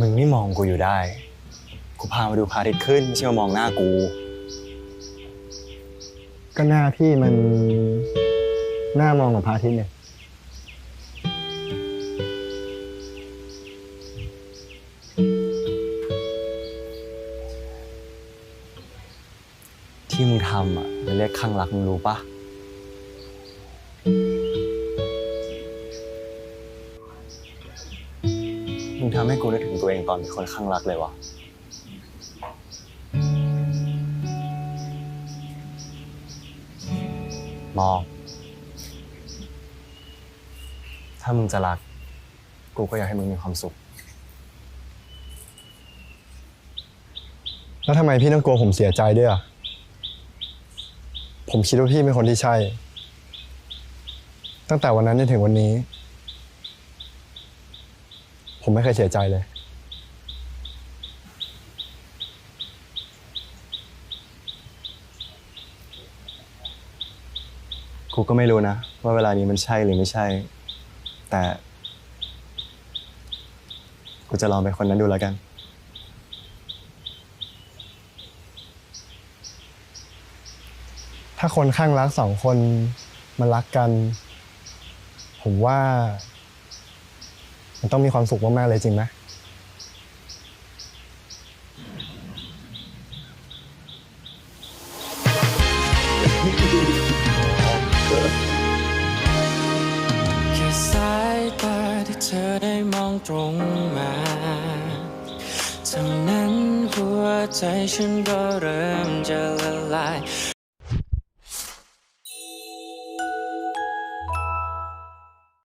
มึงไม่มองกูอยู่ได้ กูพามาดูพระอาทิตย์ขึ้นไม่ใช่มามองหน้ากู ก็หน้าพี่มันหน้ามองกับพระอาทิตย์เนี่ย ที่มึงทำอะมันเรียกข้างรักมึงรู้ปะ มึงทำให้กูนึกถึงตัวเองตอนเป็นคนข้างรักเลยวะมอง ถ้ามึงจะรัก กูก็อยากให้มึงมีความสุข แล้วทำไมพี่ต้องกลัวผมเสียใจด้วยอะ ผมคิดว่าพี่เป็นคนที่ใช่ ตั้งแต่วันนั้นจนถึงวันนี้ ผมไม่เคยเสียใจเลย กูก็ไม่รู้นะ ว่าเวลานี้มันใช่หรือไม่ใช่ แต่ กูจะลองเป็นคนนั้นดูแล้วกัน ถ้าคนข้างรักสองคนมันรักกัน ผมว่า มันต้องมีความสุขมากๆเลยจริงไหมแค่สายตาที่เธอได้มองตรงมาเท่านั้นหัวใจฉันก็เริ่มจะละลาย